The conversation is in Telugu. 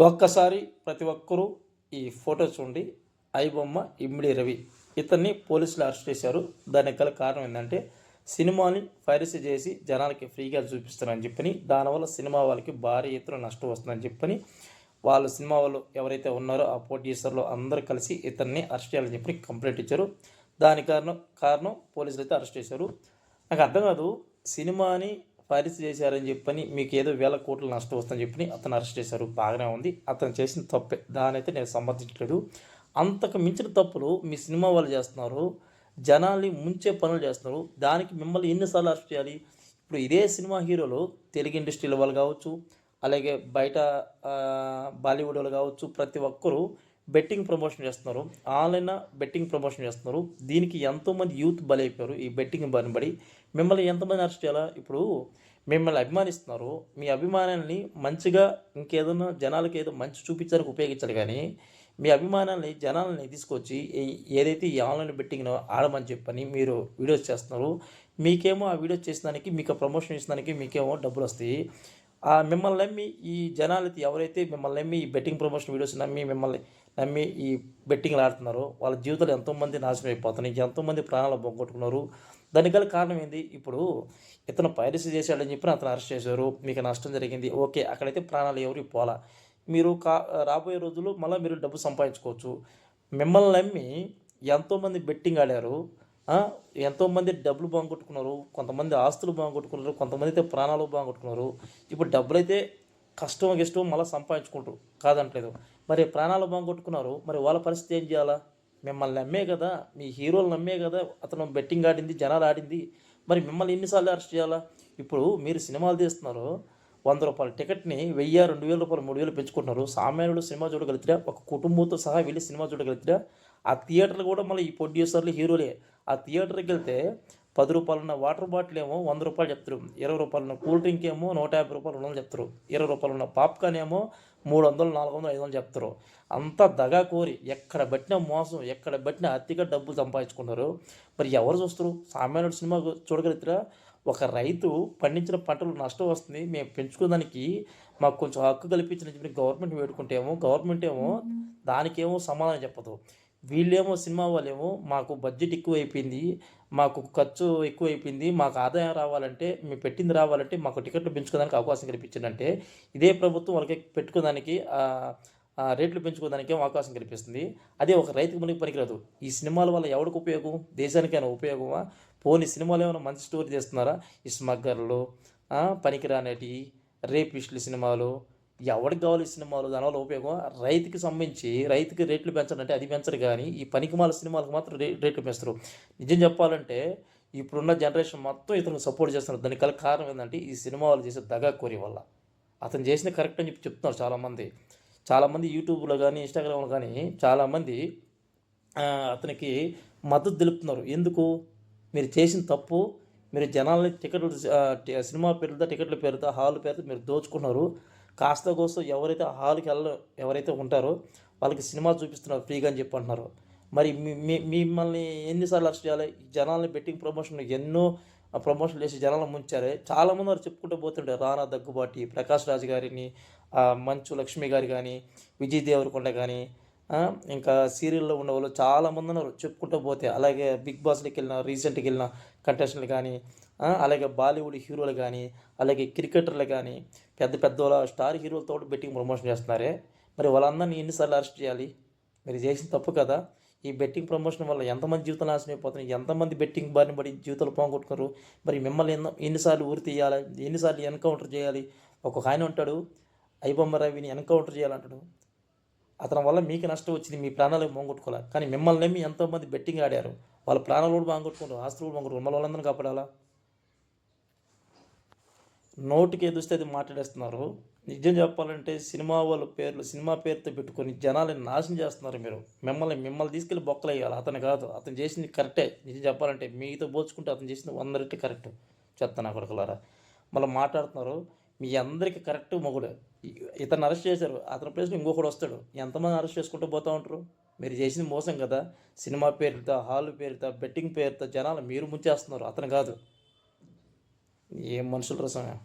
ఒక్కసారి ప్రతి ఒక్కరూ ఈ ఫోటో చూడండి. ఐబొమ్మ ఇమ్మిడి రవి. ఇతన్ని పోలీసులు అరెస్ట్ చేశారు. దానికి గల కారణం ఏంటంటే సినిమాని పైరసీ చేసి జనాలకి ఫ్రీగా చూపిస్తారని చెప్పని దానివల్ల సినిమా వాళ్ళకి భారీ ఎత్తున నష్టం వస్తుందని చెప్పని వాళ్ళు సినిమా వాళ్ళు ఎవరైతే ఉన్నారో ఆ ప్రొడ్యూసర్లు అందరూ కలిసి ఇతన్ని అరెస్ట్ చేయాలని చెప్పి కంప్లైంట్ ఇచ్చారు. దాని కారణం కారణం పోలీసులు అయితే అరెస్ట్ చేశారు. నాకు అర్థం కాదు సినిమాని పరిస్థితి చేశారని చెప్పని మీకు ఏదో వేల కోట్ల నష్టం వస్తుందని చెప్పి అతను అరెస్ట్ చేశారు. బాగానే ఉంది. అతను చేసిన తప్పే. దాని అయితే నేను సమర్థించలేదు అంతకు మించిన తప్పులు మీ సినిమా వాళ్ళు చేస్తున్నారు. జనాల్ని ముంచే పనులు చేస్తున్నారు. దానికి మిమ్మల్ని ఎన్నిసార్లు అరెస్ట్ చేయాలి? ఇప్పుడు ఇదే సినిమా హీరోలు తెలుగు ఇండస్ట్రీల వాళ్ళు కావచ్చు అలాగే బయట బాలీవుడ్ వాళ్ళు కావచ్చు ప్రతి ఒక్కరూ బెట్టింగ్ ప్రమోషన్ చేస్తున్నారు. ఆన్లైన్ బెట్టింగ్ ప్రమోషన్ చేస్తున్నారు. దీనికి ఎంతోమంది యూత్ బలైపోయారు ఈ బెట్టింగ్ బారిన పడి. మిమ్మల్ని ఎంతమంది అరెస్ట్ చేయాలా? ఇప్పుడు మిమ్మల్ని అభిమానిస్తున్నారు. మీ అభిమానాన్ని మంచిగా ఇంకేదైనా జనాలకి ఏదో మంచి చూపించడానికి ఉపయోగించాలి కానీ మీ అభిమానాన్ని జనాలని తీసుకొచ్చి ఏదైతే ఈ ఆన్లైన్ బెట్టింగ్ ఆడమని చెప్పని మీరు వీడియోస్ చేస్తున్నారు. మీకేమో ఆ వీడియోస్ చేసేదానికి మీకు ఆ ప్రమోషన్ దానికి మీకేమో డబ్బులు వస్తాయి. ఆ మిమ్మల్ని నమ్మి ఈ జనాలకి ఎవరైతే మిమ్మల్ని నమ్మి ఈ బెట్టింగ్ ప్రమోషన్ వీడియోస్ నమ్మి మిమ్మల్ని నమ్మి ఈ బెట్టింగ్లు ఆడుతున్నారో వాళ్ళ జీవితాలు ఎంతోమంది నాశనం అయిపోతున్నాయి ఎంతోమంది ప్రాణాలు పోగొట్టుకున్నారు దానికి గల కారణం ఏంది? ఇప్పుడు ఇతను పైరసీ చేశాడని చెప్పి అతను అరెస్ట్ చేశారు. మీకు నష్టం జరిగింది. ఓకే అక్కడైతే ప్రాణాలు ఎవరికి పోలా. మీరు కా రాబోయే రోజుల్లో మళ్ళీ మీరు డబ్బు సంపాదించుకోవచ్చు. మిమ్మల్ని నమ్మి ఎంతోమంది బెట్టింగ్ ఆడారు. ఎంతోమంది డబ్బులు బాగొట్టుకున్నారు కొంతమంది ఆస్తులు బాగొట్టుకున్నారు కొంతమంది అయితే ప్రాణాలు బాగొట్టుకున్నారు ఇప్పుడు డబ్బులు అయితే కష్టం ఇష్టం మళ్ళీ సంపాదించుకుంటారు. కాదంటలేదు. మరి ప్రాణాలు బాగొట్టుకున్నారు మరి వాళ్ళ పరిస్థితి ఏం చేయాలా? మిమ్మల్ని నమ్మే కదా మీ హీరోలు నమ్మే కదా అతను బెట్టింగ్ ఆడింది జనాలు ఆడింది. మరి మిమ్మల్ని ఎన్నిసార్లు అరెస్ట్ చేయాలా? ఇప్పుడు మీరు సినిమాలు తీస్తున్నారు వంద రూపాయల టికెట్ని వెయ్యి రెండు వేల రూపాయలు మూడు వేలు పెంచుకుంటున్నారు. సామాన్యుడు సినిమా చూడగలుగుతారా ఒక కుటుంబంతో సహా వెళ్ళి సినిమా చూడగలుగుతారా ఆ థియేటర్లు కూడా మళ్ళీ ఈ ప్రొడ్యూసర్లు హీరోలే. ఆ థియేటర్కి వెళ్తే పది రూపాయలున్న వాటర్ బాటిల్ ఏమో వంద రూపాయలు చెప్తారు. ఇరవై రూపాయలున్న కూల్ డ్రింక్ ఏమో నూట యాభై రూపాయలు రెండు వందలు చెప్తారు. ఇరవై రూపాయలు ఉన్న పాప్కార్న్ ఏమో మూడు వందలు నాలుగు వందలు ఐదు వందలు చెప్తారు. అంతా దగా కోరి ఎక్కడ పట్టినా మోసం ఎక్కడ పట్టినా అతిగా డబ్బులు సంపాదించుకుంటారు. మరి ఎవరు చూస్తారు? సామాన్యుడు సినిమా చూడగలుగుతారా ఒక రైతు పండించిన పంటలు నష్టం వస్తుంది. మేము పెంచుకోవడానికి మాకు కొంచెం హక్కు కల్పించిన చెప్పి గవర్నమెంట్ వేడుకుంటేమో గవర్నమెంట్ ఏమో దానికేమో సమాధానం చెప్పదు. వీళ్ళేమో సినిమా వాళ్ళేమో మాకు బడ్జెట్ ఎక్కువైపోయింది మాకు ఖర్చు ఎక్కువైపోయింది మాకు ఆదాయం రావాలంటే మేము పెట్టింది రావాలంటే మాకు టికెట్లు పెంచుకోవడానికి అవకాశం కల్పించిందంటే ఇదే ప్రభుత్వం వాళ్ళకి పెట్టుకోవడానికి రేట్లు పెంచుకోవడానికి ఏమో అవకాశం కల్పిస్తుంది. అదే ఒక రైతుకు మనకి పనికిరాదు. ఈ సినిమాల వల్ల ఎవరికి ఉపయోగం? దేశానికైనా ఉపయోగమా? పోనీ సినిమాలు ఏమైనా మంచి స్టోరీ చేస్తున్నారా ఈ స్మగ్గర్లు పనికిరానేటి రేపిస్టులు సినిమాలు ఎవరికి కావాలి ఈ సినిమాలు? దానివల్ల ఉపయోగం రైతుకి సంబంధించి రైతుకి రేట్లు పెంచాలంటే అది పెంచరు కానీ ఈ పనికిమాల సినిమాలకు మాత్రం రే రేట్లు పెంచరు. నిజం చెప్పాలంటే ఇప్పుడున్న జనరేషన్ మొత్తం ఇతను సపోర్ట్ చేస్తున్నారు. దానికి గల కారణం ఏంటంటే ఈ సినిమా వాళ్ళు చేసే దగా కోరి వల్ల. అతను చేసిన కరెక్ట్ అని చెప్పి చెప్తున్నారు చాలామంది. చాలామంది యూట్యూబ్లో కానీ ఇన్స్టాగ్రామ్లో కానీ చాలామంది అతనికి మద్దతు తెలుపుతున్నారు. ఎందుకు? మీరు చేసిన తప్పు మీరు జనాలని టికెట్లు సినిమా పేరుతో టికెట్ల పేరుతో హాల్ పేరుతో మీరు దోచుకున్నారు. కాస్త కోసం ఎవరైతే హాల్కి వెళ్ళ ఎవరైతే ఉంటారో వాళ్ళకి సినిమా చూపిస్తున్నారు ఫ్రీగా అని చెప్పి అంటున్నారు. మరి మీ- మిమ్మల్ని ఎన్నిసార్లు అరెస్ట్ చేయాలి? జనాల్ని బెట్టింగ్ ప్రమోషన్ ఎన్నో ప్రమోషన్ చేసి జనాలను ముంచారే. చాలామంది వారు చెప్పుకుంటూ పోతుంటే రానా దగ్గుబాటి ప్రకాష్ రాజ్ గారిని మంచు లక్ష్మి గారి కానీ విజయ్ దేవరకొండ కానీ ఇంకా సీరియల్లో ఉన్న వాళ్ళు చాలామంది ఉన్నారు. చెప్పుకుంటూ పోతే అలాగే బిగ్ బాస్లోకి వెళ్ళిన రీసెంట్కి వెళ్ళిన కంటెస్టెంట్లు కానీ అలాగే బాలీవుడ్ హీరోలు కానీ అలాగే క్రికెటర్లు కానీ పెద్ద పెద్ద వాళ్ళ స్టార్ హీరోలతో బెట్టింగ్ ప్రమోషన్ చేస్తున్నారే. మరి వాళ్ళందరినీ ఎన్నిసార్లు అరెస్ట్ చేయాలి? మీరు చేసిన తప్పు కదా. ఈ బెట్టింగ్ ప్రమోషన్ వల్ల ఎంతమంది జీవితం నాశనం అయిపోతున్నాయి? ఎంతమంది బెట్టింగ్ బారిన పడి జీవితాలు పోగొట్టుకున్నారు? మరి మిమ్మల్ని ఎన్నో ఎన్నిసార్లు ఊరి తీయాలి? ఎన్నిసార్లు ఎన్కౌంటర్ చేయాలి? ఒక ఆయన ఉంటాడు ఐబొమ్మ రవిని ఎన్కౌంటర్ చేయాలంటాడు. అతని వల్ల మీకు నష్టం వచ్చింది మీ ప్రాణాలు పోగొట్టుకోవాలి కానీ మిమ్మల్ని నమ్మి ఎంతోమంది బెట్టింగ్ ఆడారు. వాళ్ళ ప్రాణాలు కూడా బాగొట్టుకుంటారు ఆస్తులు కూడా బాగొట్టుకుంటారు మళ్ళీ వాళ్ళందరినీ కాపాడాలా? నోటికి ఎదుస్తే అది మాట్లాడేస్తున్నారు. నిజం చెప్పాలంటే సినిమా వాళ్ళ పేర్లు సినిమా పేరుతో పెట్టుకొని జనాలని నాశనం చేస్తున్నారు మీరు. మిమ్మల్ని మిమ్మల్ని తీసుకెళ్ళి బొక్కలేయాలి. అతను కాదు అతను చేసింది కరెక్టే. నిజం చెప్పాలంటే మీతో పోల్చుకుంటే అతను చేసింది వంద రెట్లు కరెక్ట్. చెప్తాను కొడుకులారా. మళ్ళీ మాట్లాడుతున్నారు మీ అందరికీ కరెక్ట్ మొగుడు. ఇతను అరెస్ట్ చేశారు. అతని ప్లేస్లో ఇంకొకడు వస్తాడు. ఎంతమంది అరెస్ట్ చేసుకుంటూ పోతూ ఉంటారు? మీరు చేసింది మోసం కదా. సినిమా పేరుతో హాల్ పేరుతో బెట్టింగ్ పేరుతో జనాలు మీరు ముంచేస్తున్నారు. అతను కాదు. ఏం మనుషుల రసమే